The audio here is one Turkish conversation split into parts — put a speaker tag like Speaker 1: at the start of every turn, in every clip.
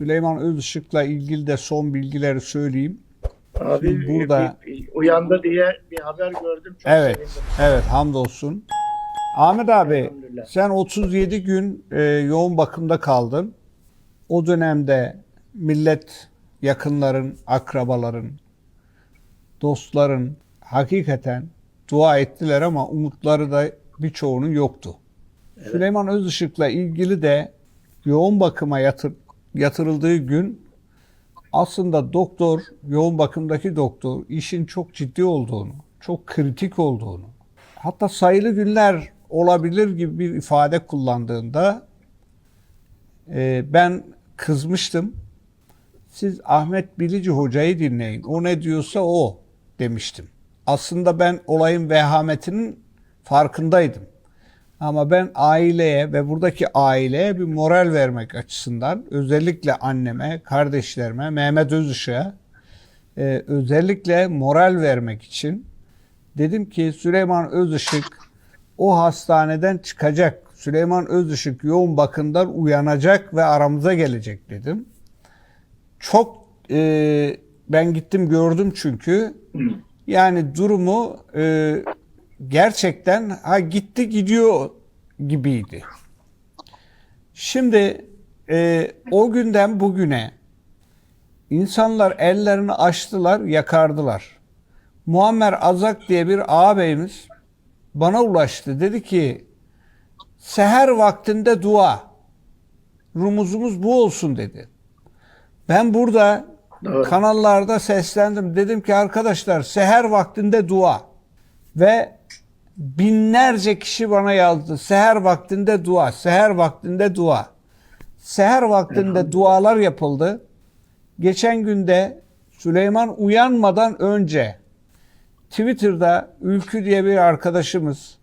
Speaker 1: Süleyman Özışık'la ilgili de son bilgileri söyleyeyim.
Speaker 2: Abi
Speaker 1: Şimdi burada-
Speaker 2: uyandı diye bir haber gördüm. Çok
Speaker 1: Evet,
Speaker 2: sevindim.
Speaker 1: evet hamdolsun. Ahmet abi sen 37 gün e, yoğun bakımda kaldın. O dönemde millet, yakınların, akrabaların, dostların hakikaten dua ettiler ama umutları da birçoğunun yoktu. Süleyman Özışık'la ilgili de yoğun bakıma yatır, yatırıldığı gün aslında doktor, yoğun bakımdaki doktor işin çok ciddi olduğunu, çok kritik olduğunu, hatta sayılı günler olabilir gibi bir ifade kullandığında e, ben kızmıştım. Siz Ahmet Bilici hocayı dinleyin. O ne diyorsa o demiştim. Aslında ben olayın vehametinin farkındaydım. Ama ben aileye ve buradaki aileye bir moral vermek açısından özellikle anneme, kardeşlerime, Mehmet Özışık'a e, özellikle moral vermek için dedim ki Süleyman Özışık o hastaneden çıkacak. Süleyman Özışık yoğun bakımdan uyanacak ve aramıza gelecek dedim. Çok e, ben gittim gördüm çünkü yani durumu e, gerçekten ha gitti gidiyor gibiydi. Şimdi e, o günden bugüne insanlar ellerini açtılar, yakardılar. Muammer Azak diye bir ağabeyimiz bana ulaştı. Dedi ki seher vaktinde dua. Rumuzumuz bu olsun dedi. Ben burada
Speaker 2: Doğru.
Speaker 1: kanallarda seslendim. Dedim ki arkadaşlar seher vaktinde dua. Ve binlerce kişi bana yazdı. Seher vaktinde dua, seher vaktinde dua. Seher vaktinde dualar yapıldı. Geçen günde Süleyman uyanmadan önce Twitter'da Ülkü diye bir arkadaşımız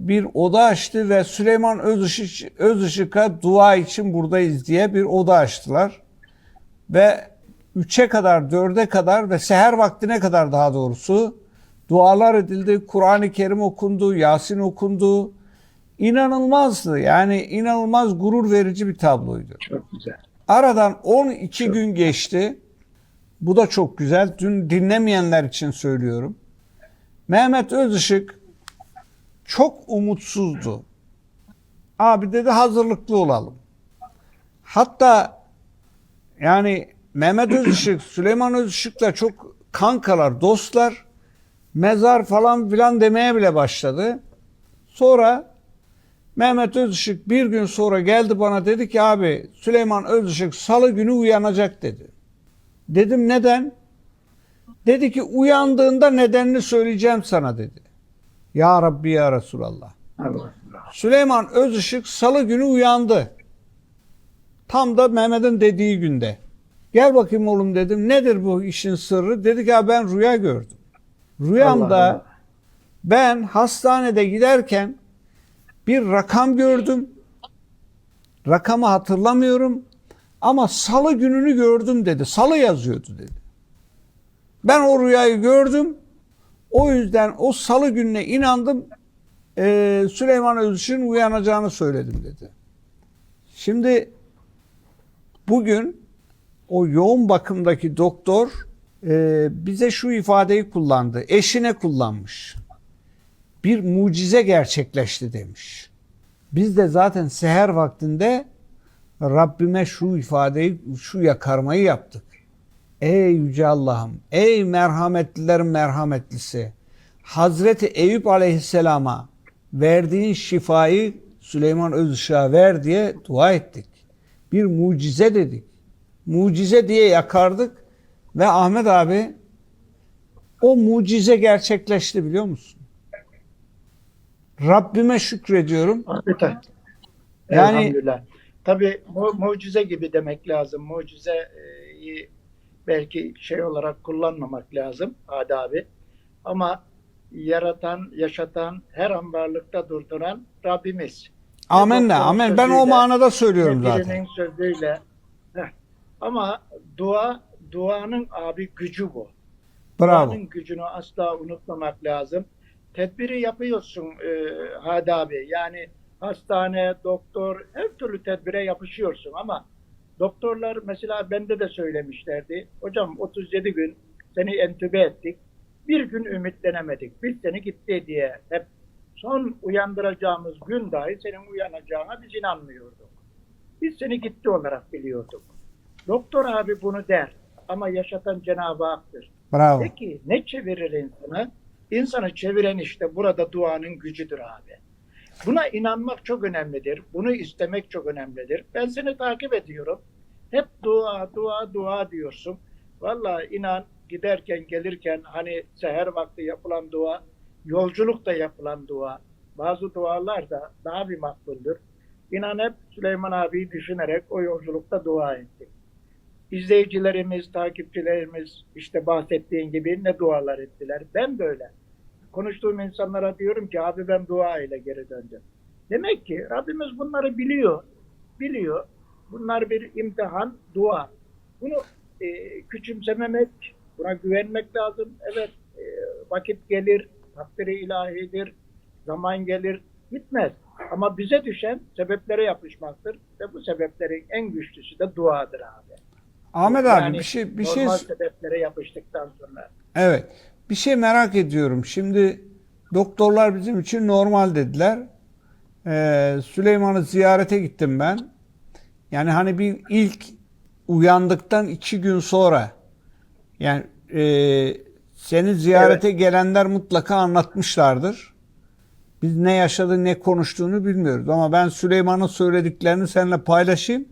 Speaker 1: bir oda açtı ve Süleyman Özışık, Özışık'a dua için buradayız diye bir oda açtılar. Ve 3'e kadar, 4'e kadar ve seher vaktine kadar daha doğrusu dualar edildi. Kur'an-ı Kerim okundu, Yasin okundu. İnanılmazdı. Yani inanılmaz gurur verici bir tabloydu.
Speaker 2: Çok güzel.
Speaker 1: Aradan 12 gün geçti. Bu da çok güzel. Dün dinlemeyenler için söylüyorum. Mehmet Özışık çok umutsuzdu. Abi dedi hazırlıklı olalım. Hatta yani Mehmet Özışık, Süleyman Özışık'la çok kankalar, dostlar. Mezar falan filan demeye bile başladı. Sonra Mehmet Özışık bir gün sonra geldi bana dedi ki abi Süleyman Özışık salı günü uyanacak dedi. Dedim neden? Dedi ki uyandığında nedenini söyleyeceğim sana dedi. Ya Rabbi ya Resulallah.
Speaker 2: Allah.
Speaker 1: Süleyman Özışık salı günü uyandı. Tam da Mehmet'in dediği günde. Gel bakayım oğlum dedim. Nedir bu işin sırrı? Dedi ki "Ya ben rüya gördüm. Rüyamda
Speaker 2: Allah Allah.
Speaker 1: ben hastanede giderken bir rakam gördüm. Rakamı hatırlamıyorum ama salı gününü gördüm dedi. Salı yazıyordu dedi. Ben o rüyayı gördüm. O yüzden o salı gününe inandım. Ee, Süleyman Özışık'ın uyanacağını söyledim dedi. Şimdi bugün o yoğun bakımdaki doktor e, bize şu ifadeyi kullandı. Eşine kullanmış. Bir mucize gerçekleşti demiş. Biz de zaten seher vaktinde Rabbime şu ifadeyi, şu yakarmayı yaptık. Ey Yüce Allah'ım, ey merhametlilerin merhametlisi, Hazreti Eyüp Aleyhisselam'a verdiğin şifayı Süleyman Özışık'a ver diye dua ettik. Bir mucize dedik. Mucize diye yakardık ve Ahmet abi o mucize gerçekleşti biliyor musun? Rabbime şükrediyorum.
Speaker 2: Hakikaten.
Speaker 1: Yani-
Speaker 2: Elhamdülillah. Tabii mu- mucize gibi demek lazım. Mucizeyi belki şey olarak kullanmamak lazım Hadi abi. Ama yaratan, yaşatan, her an varlıkta durduran Rabbimiz.
Speaker 1: Amenna, amen. Ben o manada söylüyorum zaten.
Speaker 2: birinin sözüyle. Heh. Ama dua, duanın abi gücü bu.
Speaker 1: Bravo.
Speaker 2: Duanın gücünü asla unutmamak lazım. Tedbiri yapıyorsun e, Hadi abi. Yani hastane, doktor her türlü tedbire yapışıyorsun ama Doktorlar mesela bende de söylemişlerdi. Hocam 37 gün seni entübe ettik. Bir gün ümitlenemedik. Biz seni gitti diye hep son uyandıracağımız gün dahi senin uyanacağına biz inanmıyorduk. Biz seni gitti olarak biliyorduk. Doktor abi bunu der ama yaşatan Cenab-ı Hak'tır.
Speaker 1: Bravo.
Speaker 2: Peki ne çevirir insanı? İnsanı çeviren işte burada duanın gücüdür abi. Buna inanmak çok önemlidir. Bunu istemek çok önemlidir. Ben seni takip ediyorum. Hep dua, dua, dua diyorsun. Vallahi inan giderken gelirken hani seher vakti yapılan dua, yolculukta yapılan dua, bazı dualar da daha bir makbuldür. İnan hep Süleyman abiyi düşünerek o yolculukta dua ettik. İzleyicilerimiz, takipçilerimiz işte bahsettiğin gibi ne dualar ettiler. Ben de öyle. Konuştuğum insanlara diyorum ki abi ben dua ile geri döndüm. Demek ki Rabbimiz bunları biliyor. Biliyor. Bunlar bir imtihan, dua. Bunu e, küçümsememek, buna güvenmek lazım. Evet e, vakit gelir, takdiri ilahidir, zaman gelir, gitmez. Ama bize düşen sebeplere yapışmaktır ve bu sebeplerin en güçlüsü de duadır abi.
Speaker 1: Ahmet abi
Speaker 2: Yani
Speaker 1: bir şey bir şey
Speaker 2: normal sebeplere yapıştıktan sonra.
Speaker 1: Evet. Bir şey merak ediyorum. Şimdi doktorlar bizim için normal dediler. Ee, Süleyman'ı ziyarete gittim ben. Yani hani bir ilk uyandıktan iki gün sonra yani e, seni ziyarete gelenler mutlaka anlatmışlardır. Biz ne yaşadı ne konuştuğunu bilmiyoruz ama ben Süleyman'ın söylediklerini seninle paylaşayım.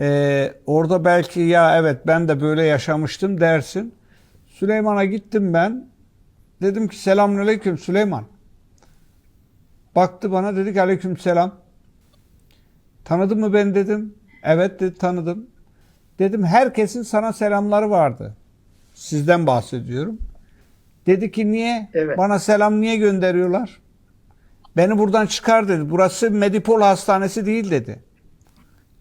Speaker 1: Ee, orada belki ya evet ben de böyle yaşamıştım dersin. Süleyman'a gittim ben. Dedim ki selamünaleyküm Süleyman. Baktı bana dedi ki aleyküm selam. Tanıdın mı ben dedim. Evet dedi tanıdım. Dedim herkesin sana selamları vardı. Sizden bahsediyorum. Dedi ki niye?
Speaker 2: Evet.
Speaker 1: Bana selam niye gönderiyorlar? Beni buradan çıkar dedi. Burası Medipol Hastanesi değil dedi.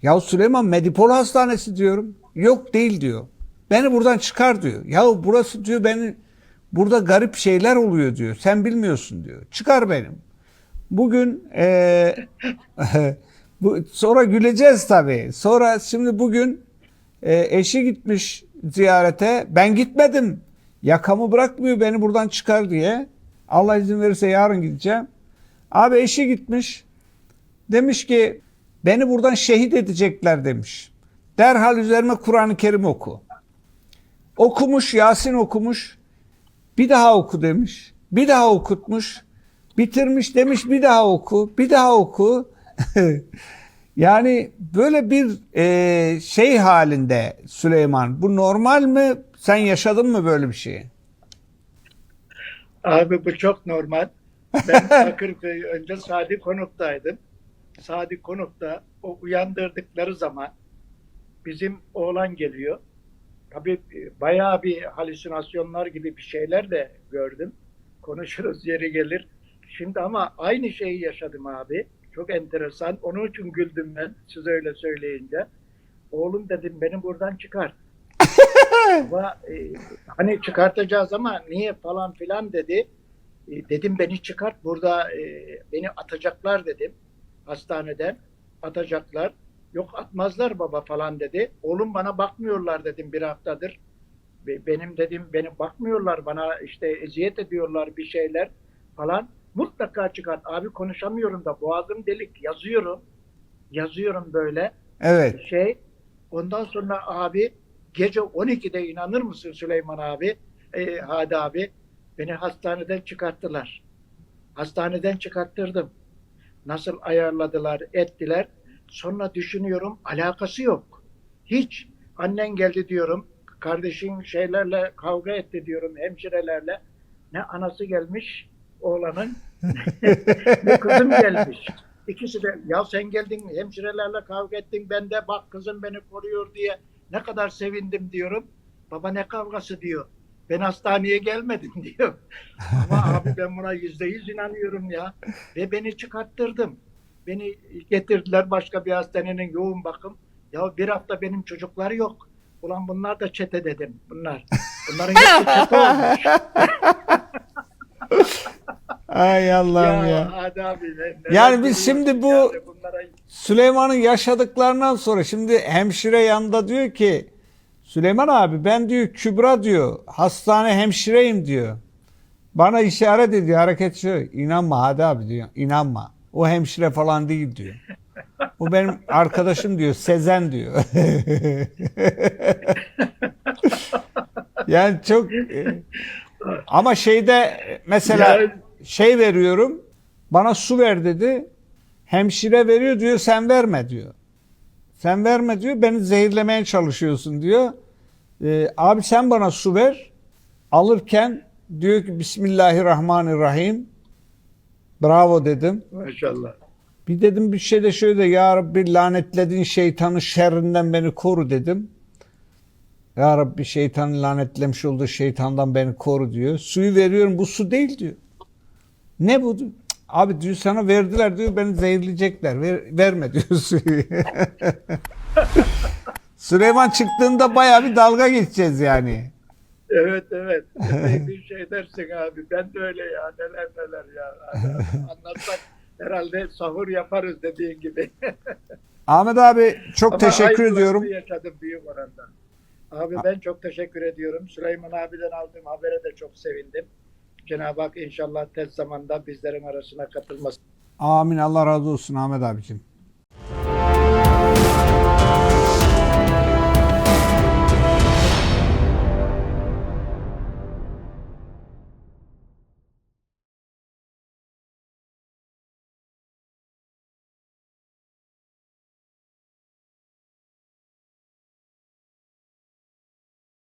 Speaker 1: Ya Süleyman Medipol Hastanesi diyorum. Yok değil diyor. Beni buradan çıkar diyor. Ya burası diyor beni burada garip şeyler oluyor diyor. Sen bilmiyorsun diyor. Çıkar benim. Bugün eee, bu sonra güleceğiz tabii. Sonra şimdi bugün eee, eşi gitmiş ziyarete. Ben gitmedim. Yakamı bırakmıyor beni buradan çıkar diye. Allah izin verirse yarın gideceğim. Abi eşi gitmiş. Demiş ki beni buradan şehit edecekler demiş. Derhal üzerime Kur'an-ı Kerim oku. Okumuş, Yasin okumuş. Bir daha oku demiş. Bir daha okutmuş. Bitirmiş demiş bir daha oku. Bir daha oku. yani böyle bir e, şey halinde Süleyman. Bu normal mi? Sen yaşadın mı böyle bir şeyi?
Speaker 2: Abi bu çok normal. Ben Bakırköy önce Sadi Konuk'taydım. Sadi Konuk'ta o uyandırdıkları zaman bizim oğlan geliyor. Tabii e, bayağı bir halüsinasyonlar gibi bir şeyler de gördüm. Konuşuruz yeri gelir. Şimdi ama aynı şeyi yaşadım abi. Çok enteresan. Onun için güldüm ben size öyle söyleyince. Oğlum dedim beni buradan çıkar. ama e, hani çıkartacağız ama niye falan filan dedi. E, dedim beni çıkart burada e, beni atacaklar dedim hastaneden atacaklar. Yok atmazlar baba falan dedi. Oğlum bana bakmıyorlar dedim bir haftadır. Be- Benim dedim beni bakmıyorlar bana işte eziyet ediyorlar bir şeyler falan. Mutlaka çıkart. Abi konuşamıyorum da boğazım delik yazıyorum. Yazıyorum böyle
Speaker 1: Evet.
Speaker 2: şey. Ondan sonra abi gece 12'de inanır mısın Süleyman abi, e, Hadi abi beni hastaneden çıkarttılar. Hastaneden çıkarttırdım. Nasıl ayarladılar, ettiler. Sonra düşünüyorum alakası yok. Hiç. Annen geldi diyorum. Kardeşin şeylerle kavga etti diyorum hemşirelerle. Ne anası gelmiş oğlanın ne kızım gelmiş. İkisi de ya sen geldin hemşirelerle kavga ettin ben de bak kızım beni koruyor diye ne kadar sevindim diyorum. Baba ne kavgası diyor. Ben hastaneye gelmedim diyor. Ama abi ben buna yüzde yüz inanıyorum ya. Ve beni çıkarttırdım. Beni getirdiler başka bir hastanenin yoğun bakım. Ya bir hafta benim çocuklar yok. Ulan bunlar da çete dedim. Bunlar. Bunların hepsi çete olmuş.
Speaker 1: Ay Allah'ım ya.
Speaker 2: Hadi abi.
Speaker 1: Yani biz şimdi bu-
Speaker 2: yani bunlara
Speaker 1: Süleyman'ın yaşadıklarından sonra şimdi hemşire yanında diyor ki Süleyman abi ben diyor Kübra diyor hastane hemşireyim diyor. Bana işaret ediyor hareket şu. İnanma hadi abi diyor. İnanma. O hemşire falan değil diyor. O benim arkadaşım diyor. Sezen diyor. yani çok ama şeyde mesela
Speaker 2: Yani-
Speaker 1: şey veriyorum. Bana su ver dedi. Hemşire veriyor diyor sen verme diyor. Sen verme diyor beni zehirlemeye çalışıyorsun diyor. Ee, abi sen bana su ver. Alırken diyor ki Bismillahirrahmanirrahim. Bravo dedim.
Speaker 2: Maşallah.
Speaker 1: Bir dedim bir şey de şöyle ya Rabbi lanetlediğin şeytanın şerrinden beni koru dedim. Ya Rabbi şeytanın lanetlemiş olduğu şeytandan beni koru diyor. Suyu veriyorum bu su değil diyor. Ne bu? diyor. "Cık, Abi diyor sana verdiler diyor beni zehirleyecekler. Ver, verme diyor suyu. Süleyman çıktığında baya bir dalga geçeceğiz yani.
Speaker 2: Evet evet. Bir şey dersin abi. Ben de öyle ya. Neler neler ya. Anlatsak herhalde sahur yaparız dediğin gibi.
Speaker 1: Ahmet abi çok
Speaker 2: Ama
Speaker 1: teşekkür ediyorum.
Speaker 2: yaşadım büyük oranda. Abi ben çok teşekkür ediyorum. Süleyman abiden aldığım habere de çok sevindim. Cenab-ı Hak inşallah tez zamanda bizlerin arasına katılmasın.
Speaker 1: Amin Allah razı olsun Ahmet abicim.